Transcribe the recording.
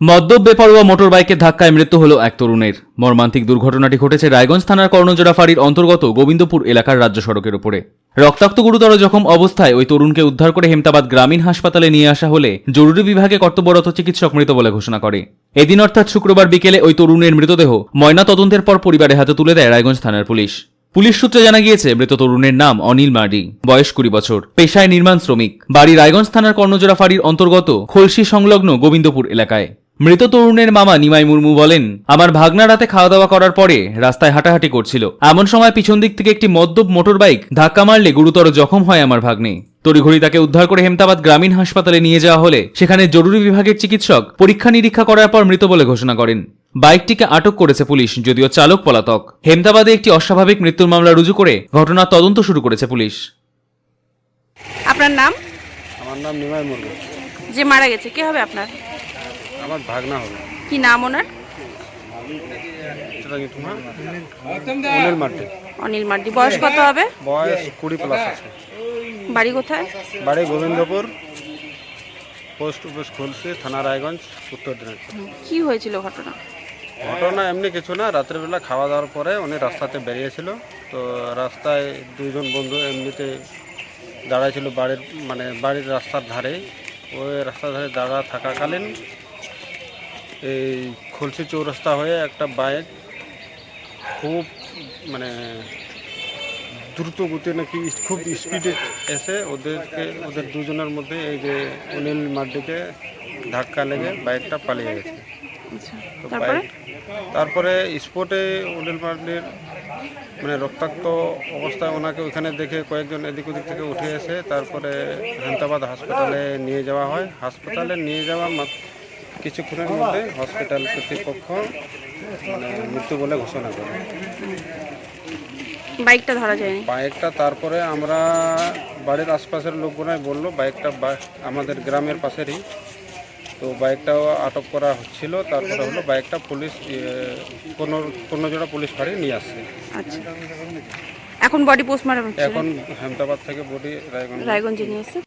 মদ্যপ বেপরোয়া মোটর বাইকের ধাক্কায় মৃত্যু হল এক তরুণের। মর্মান্তিক দুর্ঘটনাটি ঘটেছে রায়গঞ্জ থানার কর্ণজোড়া ফাঁড়ির অন্তর্গত গোবিন্দপুর এলাকার রাজ্য সড়কের উপরে। রক্তাক্ত গুরুতর জখম অবস্থায় ওই তরুণকে উদ্ধার করে হেমতাবাদ গ্রামীণ হাসপাতালে নিয়ে আসা হলে জরুরি বিভাগে কর্তব্যরত চিকিৎসক মৃত বলে ঘোষণা করে। এদিন অর্থাৎ শুক্রবার বিকেলে ওই তরুণের মৃতদেহ ময়না তদন্তের পর পরিবারের হাতে তুলে দেয় রায়গঞ্জ থানার পুলিশ। পুলিশ সূত্রে জানা গিয়েছে, মৃত তরুণের নাম অনিল মার্ডি, বয়স কুড়ি বছর, পেশায় নির্মাণ শ্রমিক। বাড়ি রায়গঞ্জ থানার কর্ণজোড়া ফাঁড়ির অন্তর্গত খলসি সংলগ্ন গোবিন্দপুর এলাকায়। মৃত তরুণের মামা নিমাই মুর্মু বলেন আমার ভাগনা রাতে খাওয়া দাওয়া করার পরে রাস্তায় হাঁটাহাঁটি করছিল। এমন সময় পিছন দিক থেকে একটি মদ্যপ মোটর বাইক ধাক্কা মারলে গুরুতর জখম হয় আমার ভাগ্নে। তড়িঘড়ি তাকে উদ্ধার করে হেমতাবাদ গ্রামীণ হাসপাতালে নিয়ে যাওয়া হলে সেখানে জরুরি বিভাগের চিকিৎসক পরীক্ষা নিরীক্ষা করার পর মৃত বলে ঘোষণা করেন। বাইকটিকে আটক করেছে পুলিশ যদিও চালক পলাতক। হেমতাবাদে একটি অস্বাভাবিক মৃত্যুর মামলা রুজু করে ঘটনার তদন্ত শুরু করেছে পুলিশ। আপনার নাম? আমার নাম নিমাই মুর্মু। যে মারা গেছে কে হবে আপনার? আমার ভাগনা হবে কি নাম ওনার? অনিল মার্ডি বয়স কত হবে? বয়স কুড়ি প্লাস আছে। বাড়ি কোথায়? বাড়ি গোবিন্দপুর। পোস্ট অফিস খুলছি থানা রায়গঞ্জ উত্তর দিনাজপুর। কি হয়েছিল ঘটনা? ঘটনা এমনি কিছু না রাত্রেবেলা খাওয়া দাওয়ার পরে উনি রাস্তাতে বেরিয়েছিল। তো রাস্তায় দুইজন বন্ধু এমনিতে দাঁড়াইছিল বাড়ির মানে বাড়ির রাস্তার ধারে ওই রাস্তার ধারে দাঁড়া থাকাকালীন এই খুলসি চৌরাস্তা হয়ে একটা বাইক খুব মানে দ্রুত গতি নাকি খুব স্পিডে এসে ওদেরকে ওদের দুজনের মধ্যে এই যে অনিল মার্ডিকে ধাক্কা লেগে বাইকটা পালিয়ে গেছে। আচ্ছা তো বাইক- তারপরে? স্পটে উনিল মার্ডির মানে রক্তাক্ত অবস্থায় ওনাকে ওখানে দেখে কয়েকজন এদিক ওদিক থেকে উঠে এসে তারপরে হায়দ্রাবাদ হাসপাতালে নিয়ে যাওয়া হয়। হাসপাতালে নিয়ে যাওয়া মাত্র কিছুক্ষণের মধ্যে হসপিটাল কর্তৃপক্ষ মানে মৃত্যু বলে ঘোষণা করে। বাইকটা ধরা যায়নি? বাইকটা তারপরে আমরা বাড়ির আশপাশের লোকগুলাই বলল বাইকটা আমাদের গ্রামের পাশেরই। তো বাইকটাও আটক করা হচ্ছিল তারপরে হলো বাইকটা পুলিশ কোনো কোনো জোড়া পুলিশ ফাঁড়ি নিয়ে আসছে। আচ্ছা। এখন বডি পোস্টমর্টম এখন আহমেদাবাদ থেকে বডি রায়গঞ্জ। রায়গঞ্জে নিয়ে এসছে?